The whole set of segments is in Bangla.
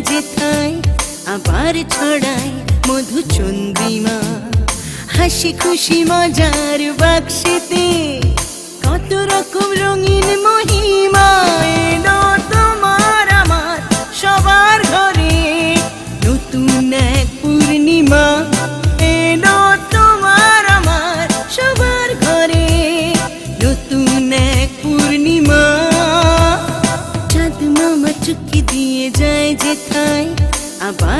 যেথায় আবার ছড়ায় মধু চন্দ্রিমা। হাসি খুশি মজার বাক্সেতে কত রকম রঙিন মহিমা এলো।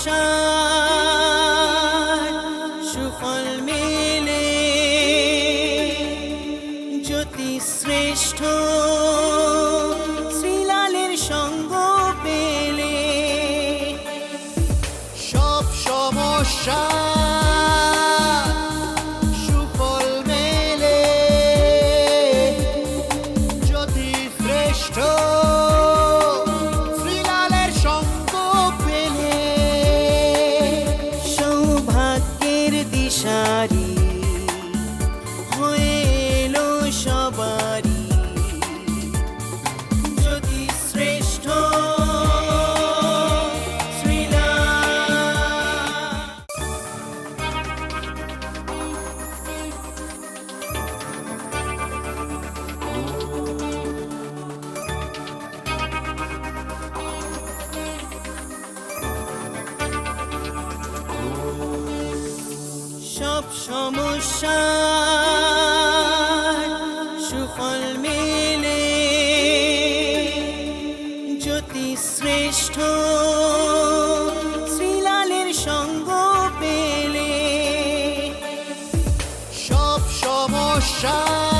সমস্যা সমস্যা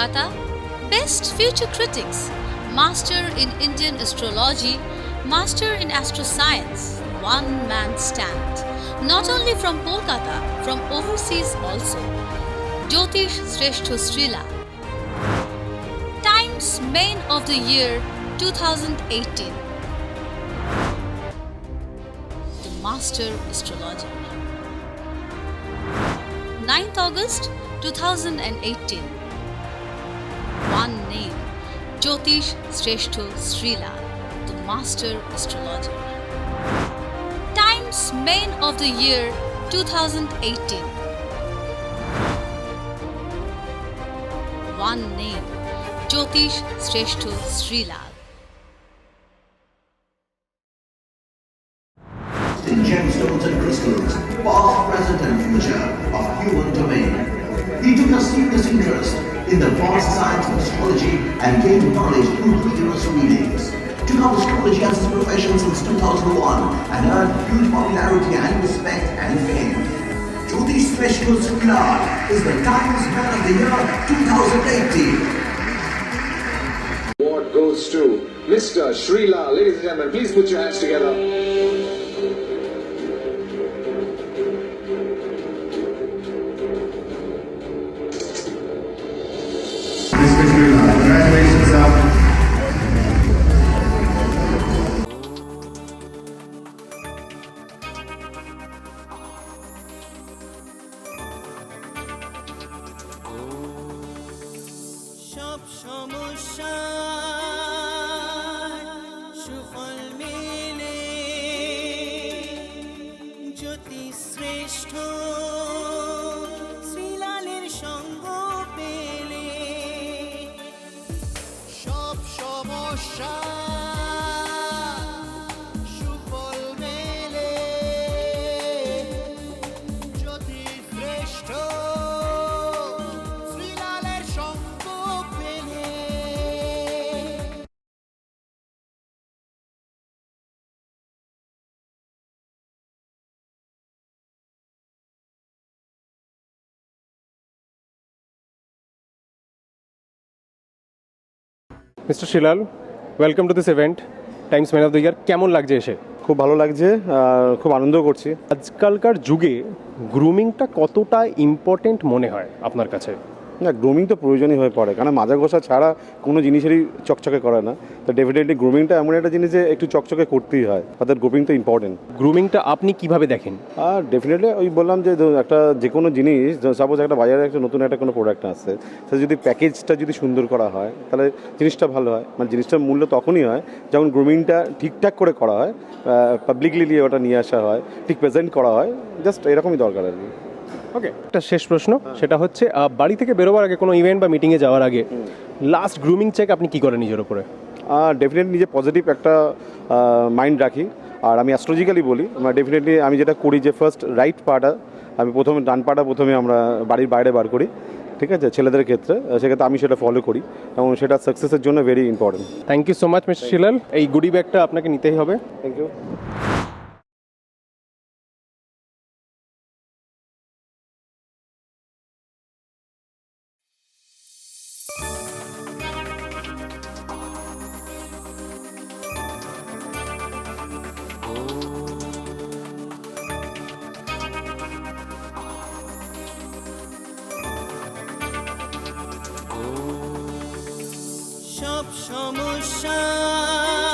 Kolkata. Best Future Critics Master in Indian Astrology, Master in Astroscience, One Man Stand. Not only from Kolkata, from overseas also. Jyotish Sreshto Srila. Times Main of the Year 2018. the Master Astrologer. 9th August 2018. One name Jyotish Sreshto Srila, the Master Astrologer. Times Main of the Year 2018. One name Jyotish Sreshto Srila. Srila. Ladies and gentlemen, please put your hands together. Mister Shilal welcome to this event Times man of the year কেমন লাগছে এসে? খুব ভালো লাগছে খুব আনন্দ করছি। আজকালকার যুগে গ্রুমিংটা কতটা ইম্পর্টেন্ট মনে হয় আপনার কাছে? না গ্রুমিং তো প্রয়োজনই হয়ে পড়ে। কারণ মাজা ঘষা ছাড়া কোনো জিনিসেরই চকচকে করে না। তো ডেফিনেটলি গ্রুমিংটা এমন একটা জিনিস যে একটু চকচকে করতেই হয়। অর্থাৎ গ্রুমিং তো ইম্পর্টেন্ট গ্রুমিংটা আপনি কীভাবে দেখেন? আর ডেফিনেটলি ওই বললাম যে একটা যে কোনো জিনিস সাপোজ একটা বাজারে একটা নতুন একটা কোনো প্রোডাক্ট আসছে সে যদি প্যাকেজটা যদি সুন্দর করা হয় তাহলে জিনিসটা ভালো হয়। মানে জিনিসটার মূল্য তখনই হয় যখন গ্রুমিংটা ঠিকঠাক করে করা হয় পাবলিকলি নিয়ে ওটা নিয়ে আসা হয় ঠিক প্রেজেন্ট করা হয় জাস্ট এরকমই দরকার আর কি। ওকে একটা শেষ প্রশ্ন সেটা হচ্ছে বাড়ি থেকে বেরোবার আগে কোনো ইভেন্ট বা মিটিংয়ে যাওয়ার আগে লাস্ট গ্রুমিং চেক আপনি কি করেন নিজের উপরে? ডেফিনেটলি নিজে পজিটিভ একটা মাইন্ড রাখি। আর আমি অ্যাস্ট্রোলজিক্যালি বলি আমরা ডেফিনেটলি আমি যেটা করি যে ফার্স্ট রাইট পাটা আমি প্রথমে ডান পাটা প্রথমে আমরা বাড়ির বাইরে বার করি ঠিক আছে? ছেলেদের ক্ষেত্রে সেক্ষেত্রে আমি সেটা ফলো করি এবং সেটা সাকসেসের জন্য very important thank you so much mister Shilal এই গুডি ব্যাগটা আপনাকে নিতেই হবে। থ্যাংক ইউ সব সমস্যা সুফল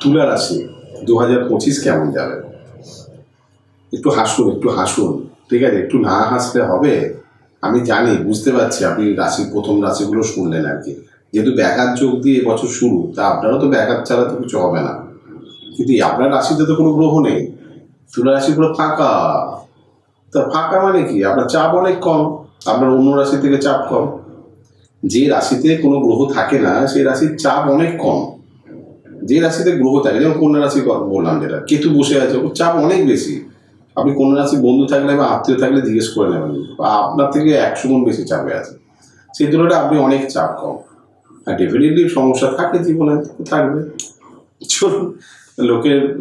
তুলা রাশি দু হাজার পঁচিশ কেমন যাবে? একটু হাসুন একটু হাসুন। ঠিক আছে, একটু না হাসলে হবে। আমি জানি, বুঝতে পারছি, আপনি রাশি, প্রথম রাশিগুলো শুনলেন আর কি। যেহেতু ব্যাঘাত যোগ দিয়ে এবছর শুরু, তা আপনারও তো ব্যাঘাত ছাড়া তো কিছু হবে না। কিন্তু আপনার রাশিতে তো কোনো গ্রহ নেই। তুলা রাশি পুরো ফাঁকা। তা ফাঁকা মানে কি? আপনার চাপ অনেক কম, আপনার অন্য রাশি থেকে চাপ কম। যে রাশিতে কোনো গ্রহ থাকে না, সেই রাশির চাপ অনেক কম। যে রাশিতে গ্রহ থাকে, যেমন কন্যা রাশি কথা বললাম যেটা, কেতু বসে আছে, ওর চাপ অনেক বেশি। আপনি কন্যা রাশি বন্ধু থাকলে বা আত্মীয় থাকলে জিজ্ঞেস করে নেবেন, বা আপনার থেকে একশো গুণ বেশি চাপে আছে। সেই তুলনায় আপনি অনেক চাপ কম। আর ডেফিনেটলি সমস্যা থাকে জীবনে থাকবে। চলুন, লোকের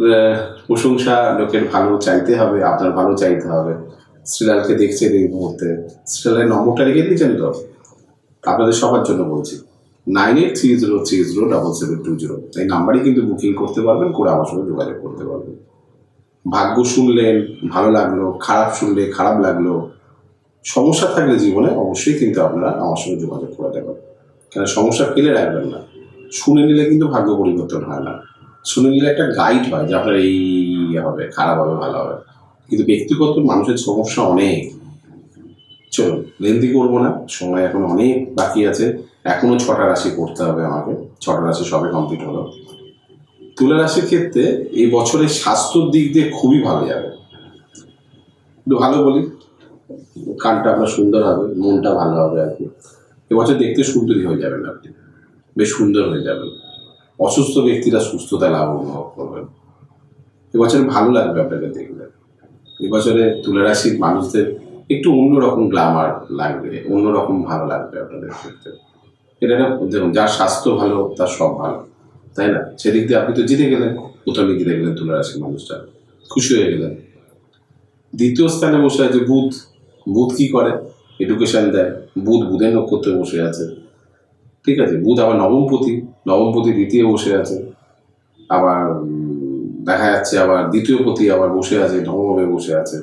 প্রশংসা, লোকের ভালো চাইতে হবে, আপনার ভালো চাইতে হবে। শ্রীলালকে দেখছেন এই মুহূর্তে। শ্রীলালের নম্বরটা রেখে দিয়েছেন তো? আপনাদের সবার জন্য বলছি। Nine eight three zero three zero double seven two zero. এই নাম্বারই কিন্তু বুকিং করতে পারবেন, করে আমার সঙ্গে যোগাযোগ করতে পারবেন। ভাগ্য শুনলেন, ভালো লাগল, খারাপ শুনলে খারাপ লাগল, সমস্যা থাকলে জীবনে অবশ্যই কিন্তু আপনারা আমার সঙ্গে যোগাযোগ করে দেবেন। কেন, সমস্যা ফেলে রাখবেন না। শুনে নিলে কিন্তু ভাগ্য পরিবর্তন হয় না। শুনে নিলে একটা গাইড হয় যে আপনার এই ইয়ে হবে, খারাপ হবে, ভালো হবে। কিন্তু ব্যক্তিগত মানুষের সমস্যা অনেক। চলুন, লেন্দি করব না, সময় এখন অনেক বাকি আছে। এখনও ছটা রাশি করতে হবে আমাকে। ছটা রাশি সবে কমপ্লিট হলো। তুলা রাশির ক্ষেত্রে এই বছরের স্বাস্থ্যর দিক দিয়ে খুবই ভালো যাবে। একটু ভালো বলি? কানটা আপনার সুন্দর হবে, মনটা ভালো হবে আর কি। এবছর দেখতে সুন্দরী হয়ে যাবেন আপনি। বেশ সুন্দর হয়ে যাবেন। অসুস্থ ব্যক্তিরা সুস্থতা লাভ অনুভব করবেন। এবছর ভালো লাগবে আপনাকে দেখলে। এবছরে তুলা রাশির মানুষদের একটু অন্যরকম গ্লামার লাগবে, অন্যরকম ভালো লাগবে আপনাদের ক্ষেত্রে। এটা না, দেখুন, যার স্বাস্থ্য ভালো, তার সব ভালো, তাই না? সেদিক দিয়ে আপনি তো জিতে গেলেন, প্রথমে জিতে গেলেন তুলা রাশির মানুষটা, খুশি হয়ে গেলেন। দ্বিতীয় স্থানে বসে আছে বুধ বুধ কি করে? এডুকেশন দেয়, বুধ বুধের নক্ষত্রে বসে আছে, ঠিক আছে? বুধ আবার নবমপতি নবমপতি দ্বিতীয় বসে আছে, আবার দেখা যাচ্ছে আবার দ্বিতীয় পতি আবার বসে আছে, নবমে বসে আছে।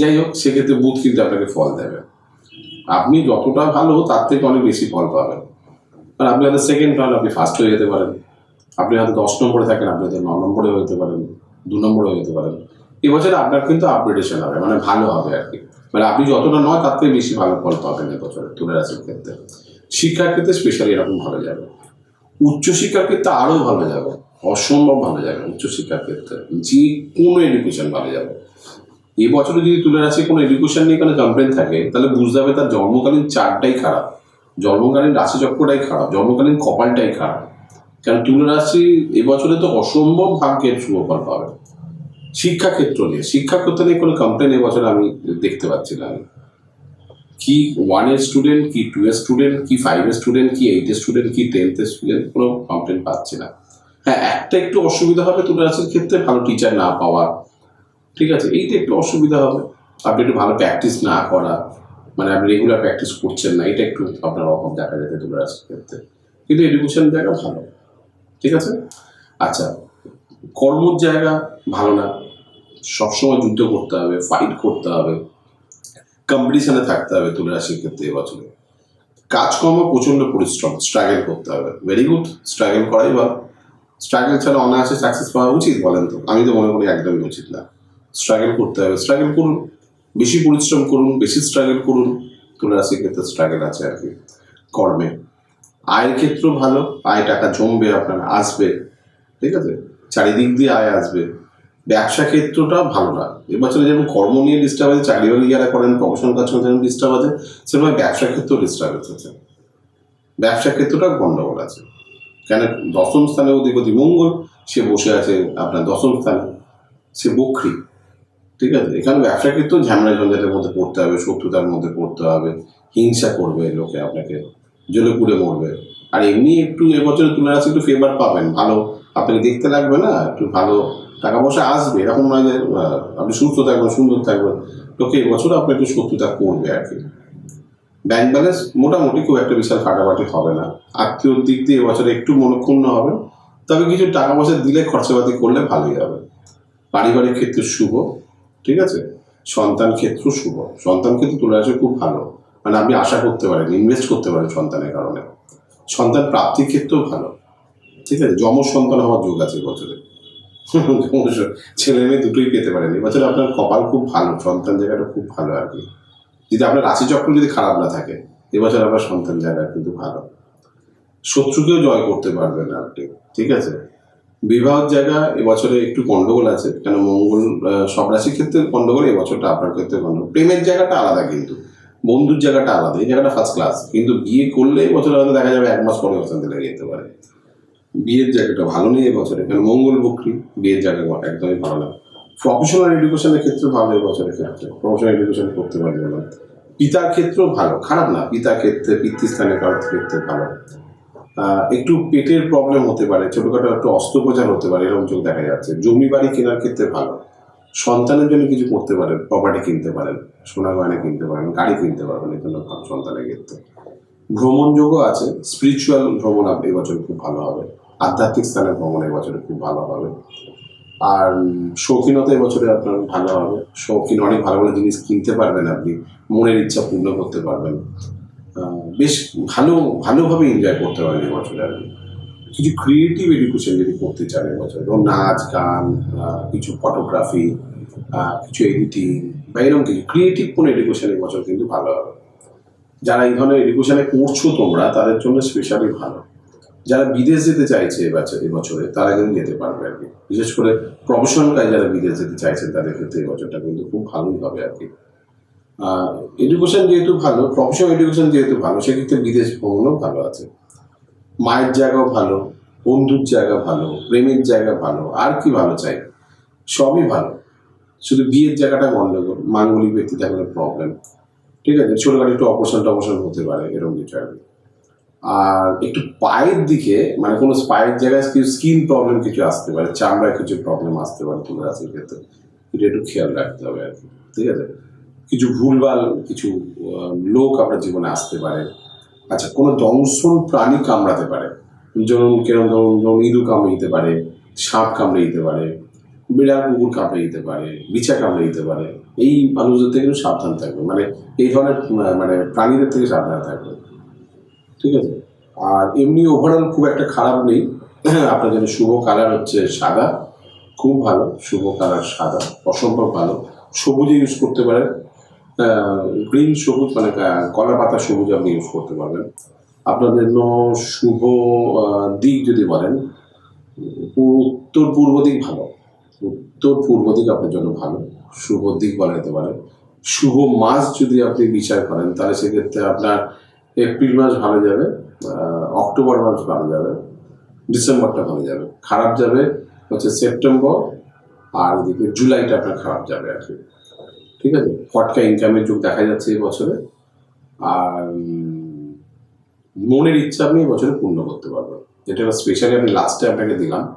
যাই হোক, সেক্ষেত্রে বুধ কিন্তু আপনাকে ফল দেবে। আপনি যতটা ভালো, তার থেকে অনেক বেশি ফল পাবেন। আর আপনি হয়তো সেকেন্ড হন আপনি ফার্স্ট হয়ে যেতে পারেন। আপনি হয়তো দশ নম্বরে থাকেন, আপনি হয়তো ন নম্বরে হতে পারেন, দু নম্বরে হতে পারেন। এবছর আপনার কিন্তু আপগ্রেডেশন হবে মানে ভালো হবে আর কি। মানে আপনি যতটা নয়, তার থেকে বেশি ভালো ফল পাবেন এবছরে তুলে রাশির ক্ষেত্রে। শিক্ষার ক্ষেত্রে স্পেশালি এরকম ভালো যাবে। উচ্চশিক্ষার ক্ষেত্রে আরও ভালো যাবে, অসম্ভব ভালো যাবে উচ্চশিক্ষার ক্ষেত্রে। যে কোনো এডুকেশন ভালো যাবে। এই বছরে যদি তুলে রাশি কোনো এডুকেশন নিয়ে কোনো কমপ্লেন থাকে, তাহলে বুঝতে হবে তার জন্মকালীন চারটাই খারাপ। জন্মকালীন রাশিচক্রটাই খারাপ, জন্মকালীন কপালটাই খারাপ। কারণ তুলে রাশি এবছরে তো অসম্ভব ভাগ্যের শুভফল পাবে। শিক্ষাক্ষেত্র নিয়ে শিক্ষাক্ষেত্র নিয়ে কোনো কমপ্লেন এবছর আমি দেখতে পাচ্ছি না আমি। কি ওয়ানের স্টুডেন্ট কি টু এর স্টুডেন্ট কি ফাইভের স্টুডেন্ট কি এইটের স্টুডেন্ট কি টেন্থের স্টুডেন্ট কোনো কমপ্লেন পাচ্ছি না। হ্যাঁ একটা একটু অসুবিধা হবে তুলে রাশির ক্ষেত্রে, ভালো টিচার না পাওয়া ঠিক আছে এইটা একটু অসুবিধা হবে। আপনি একটু ভালো প্র্যাকটিস না করা মানে আপনি রেগুলার প্র্যাকটিস করছেন না এটা একটু আপনার অভাব দেখা যেতে রাশির ক্ষেত্রে। কিন্তু এডুকেশন জায়গা ভালো, ঠিক আছে? আচ্ছা কর্মর জায়গা ভালো না। সবসময় যুদ্ধ করতে হবে ফাইট করতে হবে। কম্পিটিশনে থাকতে হবে তুলে রাশির ক্ষেত্রে এবছরে কাজকর্ম প্রচণ্ড পরিশ্রম স্ট্রাগল করতে হবে। ভেরি গুড স্ট্রাগল করাই বা স্ট্রাগল ছাড়া অনায়াসে সাকসেস পাওয়া উচিত বলেন তো? আমি তো মনে করি একদমই উচিত না। স্ট্রাগল করতে হবে। স্ট্রাগল করুন, বেশি পরিশ্রম করুন, বেশি স্ট্রাগল করুন তুলে রাশির ক্ষেত্রে স্ট্রাগল আছে আর কি, কর্মে। আয়ের ক্ষেত্রেও ভালো, আয় টাকা জমবে আপনার, আসবে, ঠিক আছে? চারিদিক দিয়ে আয় আসবে। ব্যবসা ক্ষেত্রটা ভালো না। এবছরে যেমন কর্ম নিয়ে ডিস্টার্ব আছে, চাকরি বাকরি যারা করেন প্রফেশনাল কাজ করেন যেমন ডিস্টার্ব আছে সেরকম ব্যবসা ক্ষেত্রেও ডিস্টার্ব আছে ব্যবসা ক্ষেত্রটা গন্ডগোল আছে। কেন? দশম স্থানে অধিপতি মঙ্গল, সে বসে আছে আপনার দশম স্থানে। সে বক্রি। ঠিক আছে, এখানে ব্যবসা ক্ষেত্রেও ঝামেলা ঝঞ্ঝাটের মধ্যে পড়তে হবে, শত্রুতার মধ্যে পড়তে হবে, হিংসা করবে লোকে আপনাকে জ্বলে পুড়ে মরবে। আর এমনি একটু এবছরে তুলে রাশি একটু ফেভার পাবেন, ভালো, আপনাকে দেখতে লাগবে না, একটু ভালো টাকা পয়সা আসবে, এরকম নয় যে আপনি সুস্থ থাকবেন, সুন্দর থাকবেন, লোকে এবছর আপনি একটু শত্রুতা করবে আর কি। ব্যাংক ব্যালেন্স মোটামুটি খুব একটা বিশাল ফাটাফাটি হবে না, আত্মীয়র দিক দিয়ে এবছরে একটু মনক্ষুণ্ণ হবে, তবে কিছু টাকা পয়সা দিলে খরচাপাতি করলে ভালোই হবে। পারিবারিক ক্ষেত্রে শুভ ঠিক আছে? সন্তান ক্ষেত্র শুভ। সন্তান ক্ষেত্রে তুলে আসে খুব ভালো। মানে আপনি আশা করতে পারেন ইনভেস্ট করতে পারেন সন্তানের কারণে। সন্তান প্রাপ্তির ক্ষেত্রেও ভালো। ঠিক আছে? যমজ সন্তান হওয়ার যোগ আছে বছরে। ছেলে মেয়ে দুটোই পেতে পারেন। এবছরে আপনার কপাল খুব ভালো। সন্তান জায়গাটা খুব ভালো আর কি। যদি আপনার রাশিচক্র যদি খারাপ না থাকে এবছর আপনার সন্তান জায়গা কিন্তু ভালো। শত্রুকেও জয় করতে পারবেন আপনি। ঠিক আছে? বিবাহের জায়গা এবছরে একটু গন্ডগোল আছে, কেন মঙ্গল সব রাশির ক্ষেত্রে গন্ডগোল, এবছরটা আপনার ক্ষেত্রে গন্ডগোল। প্রেমের জায়গাটা আলাদা কিন্তু, বন্ধুর জায়গাটা আলাদা, এই জায়গাটা ফার্স্ট ক্লাস কিন্তু বিয়ে করলে এবছরে হয়তো দেখা যাবে এক মাস পরে অশান্তি লেগে যেতে পারে। বিয়ের জায়গাটা ভালো নেই এবছরে, কেন মঙ্গল বক্রি, বিয়ের জায়গা একদমই ভালো না। প্রফেশনাল এডুকেশনের ক্ষেত্রে ভালো এবছরের ক্ষেত্রে প্রফেশনাল এডুকেশন করতে পারবে না। পিতার ক্ষেত্রেও ভালো, খারাপ না, পিতার ক্ষেত্রে, পিতৃস্থানের কারোর ক্ষেত্রে ভালো। একটু পেটের প্রবলেম হতে পারে, ছোটখাটো একটু অস্ত্রোপচার হতে পারে, এরকম চোখ দেখা যাচ্ছে। জমি বাড়ি কেনার ক্ষেত্রে ভালো। সন্তানের জন্য কিছু করতে পারেন প্রপার্টি কিনতে পারেন, সোনা গয়না কিনতে পারেন, গাড়ি কিনতে পারবেন এই জন্য ভালো সন্তানের ক্ষেত্রে। ভ্রমণ যোগও আছে স্পিরিচুয়াল ভ্রমণ আপনি এবছর খুব ভালো হবে, আধ্যাত্মিক স্থানের ভ্রমণ এবছরে খুব ভালো হবে। আর শৌখিনতা এবছরে আপনার ভালো হবে। শৌখিন অনেক ভালো ভালো জিনিস কিনতে পারবেন আপনি, মনের ইচ্ছা পূর্ণ করতে পারবেন। বেশ ভালো ভালোভাবে এনজয় করতে পারেন এবছরে আর কিছু ক্রিয়েটিভ এডুকেশন যদি করতে চান এবছর ধরুন নাচ, গান কিছু ফটোগ্রাফি কিছু এডিটিং বা এরকম কিছু ক্রিয়েটিভ কোনো এডুকেশন এবছর কিন্তু ভালো হবে। যারা এই ধরনের এডুকেশনে পড়ছো তোমরা, তাদের জন্য স্পেশালি ভালো। যারা বিদেশ যেতে চাইছে এবছর এবছরে তারা কিন্তু যেতে পারবে আর কি। বিশেষ করে প্রফেশনাল কাজ যারা বিদেশ যেতে চাইছেন, তাদের ক্ষেত্রে এবছরটা কিন্তু খুব ভালোই হবে আর কি। এডুকেশন যেহেতু ভালো প্রফেশনাল এডুকেশন যেহেতু ভালো, সেক্ষেত্রে বিদেশ ভ্রমণও ভালো আছে। মায়ের জায়গাও ভালো, বন্ধুর জায়গা ভালো, প্রেমের জায়গা ভালো, আর কি ভালো চাই? সবই ভালো। শুধু বিয়ের জায়গাটা গন্ডগোল মাঙ্গলিক ব্যক্তি থাকলে প্রবলেম ঠিক আছে? ছোটখাটো একটু অপারেশন টপারেশন হতে পারে, এরকম কিছু আর। আর একটু পায়ের দিকে মানে কোনো পায়ের জায়গায় স্কিন প্রবলেম কিছু আসতে পারে, চামড়ায় কিছু প্রবলেম আসতে পারে তোমার রাশির ক্ষেত্রে। এটা একটু খেয়াল রাখতে হবে আর কি। ঠিক আছে? কিছু ভুলভাল কিছু লোক আপনার জীবনে আসতে পারে। আচ্ছা কোনো দংশন প্রাণী কামড়াতে পারে। যেমন কেরম ধরুন ধরুন ইঁদুর কামড়ে দিতে পারে, সাপ কামড়ে দিতে পারে, বিড়াল, কুকুর কামড়ে দিতে পারে, বিছা কামড়ে দিতে পারে। এই মানুষদের থেকে সাবধান থাকবে মানে এই ধরনের মানে প্রাণীদের থেকে সাবধান থাকবে ঠিক আছে? আর এমনি ওভারঅল খুব একটা খারাপ নেই। আপনার জন্য শুভ কালার হচ্ছে সাদা। খুব ভালো, শুভ কালার সাদা। অসম্ভব ভালো। সবুজে ইউজ করতে পারেন। গ্রিন সবুজ মানে কলা পাতা সবুজ আপনি ইউজ করতে পারবেন। আপনার জন্য শুভ দিক যদি বলেন উত্তর পূর্ব দিক ভালো। উত্তর পূর্ব দিক আপনার জন্য ভালো। শুভ দিক বলা যেতে পারে। শুভ মাস যদি আপনি বিচার করেন, তাহলে সেক্ষেত্রে আপনার এপ্রিল মাস ভালো যাবে অক্টোবর মাস ভালো যাবে, ডিসেম্বরটা ভালো যাবে। খারাপ যাবে হচ্ছে সেপ্টেম্বর, আর জুলাইটা আপনার খারাপ যাবে আর কি। ঠিক আছে? ফটকা ইনকামের যুগ দেখা যাচ্ছে এই বছরে। আর মনের ইচ্ছা আপনি এই বছরে পূর্ণ করতে পারবেন। যেটা স্পেশালি আমি লাস্টে আপনাকে দিলাম,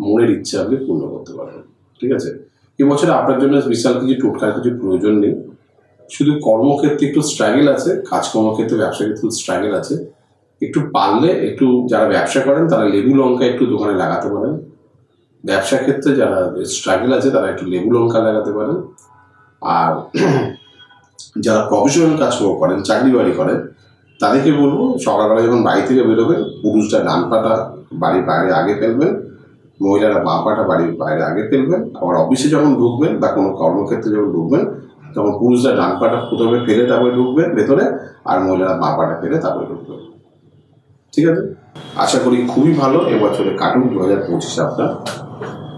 মনের ইচ্ছা আপনি পূর্ণ করতে পারবেন। ঠিক আছে? এই বছরে আপনার জন্য বিশাল কিছু, টোটকার কিছু প্রয়োজন নেই। শুধু কর্মক্ষেত্রে একটু স্ট্রাগেল আছে কাজকর্ম ক্ষেত্রে ব্যবসা ক্ষেত্রে স্ট্রাগেল আছে। একটু পারলে, একটু যারা ব্যবসা করেন, তারা লেবু লঙ্কা একটু দোকানে লাগাতে পারেন। ব্যবসা ক্ষেত্রে যারা স্ট্রাগল আছে, তারা একটু লেবু লঙ্কা লাগাতে পারেন। আর যারা প্রফেশনাল কাজকর্ম করেন, চাকরি বাড়ি করেন, তাদেরকে বলব, সকালবেলা যখন বাড়ি থেকে বেরোবেন পুরুষরা ডান পাটা বাড়ির বাইরে আগে ফেলবেন মহিলারা বাঁ পাটা বাড়ির বাইরে আগে ফেলবেন আবার অফিসে যখন ঢুকবেন বা কোনো কর্মক্ষেত্রে যখন ঢুকবেন, তখন পুরুষরা ডান পাটা প্রথমে ফেলে তারপরে ঢুকবেন ভেতরে, আর মহিলারা বাঁ পাটা ফেলে তারপরে ঢুকবেন ঠিক আছে? আশা করি খুবই ভালো এবছরে কাটুন দু হাজার পঁচিশে আপনার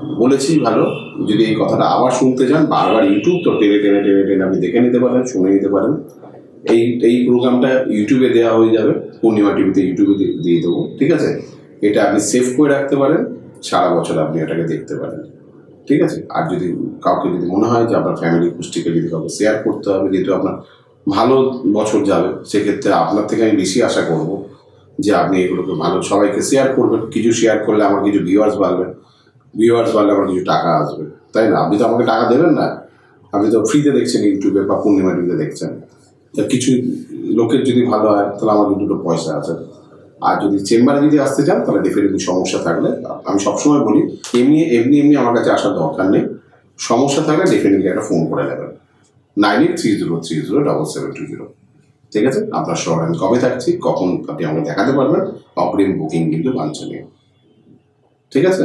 বলেছি ভালো। যদি এই কথাটা আবার শুনতে চান, বারবার ইউটিউব, তো টেনে টেনে টেনে টেনে আপনি দেখে নিতে পারেন, শুনে নিতে পারেন। এই এই প্রোগ্রামটা ইউটিউবে দেওয়া হয়ে যাবে, পূর্ণিমা টিভিতে ইউটিউবে দিয়ে- দেবো, ঠিক আছে? এটা আপনি সেভ করে রাখতে পারেন, সারা বছর আপনি এটাকে দেখতে পারেন, ঠিক আছে? আর যদি কাউকে যদি মনে হয় যে আপনার ফ্যামিলি গোষ্ঠীকে যদি কাউকে শেয়ার করতে হবে, যেহেতু আপনার ভালো বছর যাবে, সেক্ষেত্রে আপনার থেকে আমি বেশি আশা করব যে আপনি এগুলোকে ভালো, সবাইকে শেয়ার করবেন। কিছু শেয়ার করলে আমার কিছু ভিউয়ার্স বাড়বে। ভিউয়ার্স বাড়লে আমার কিছু টাকা আসবে। তাই না? আপনি তো আমাকে টাকা দেবেন না। আপনি তো ফ্রিতে দেখছেন ইউটিউবে বা পূর্ণিমা টিভিতে দেখছেন। তা কিছু লোকের যদি ভালো হয়, তাহলে আমার দুটো পয়সা আছে। আর যদি চেম্বারে যদি আসতে চান, তাহলে ডেফিনেটলি সমস্যা থাকলে আমি সবসময় বলি, এমনি এমনি এমনি আমার কাছে আসার দরকার নেই। সমস্যা থাকলে ডেফিনেটলি একটা ফোন করে নেবেন। Nine eight three zero three zero double seven two zero ঠিক আছে? আপনার শহরে আমি কবে থাকছি, কখন আপনি আমাকে দেখাতে পারবেন, অগ্রিম বুকিং কিন্তু বাঞ্ছনীয় ঠিক আছে?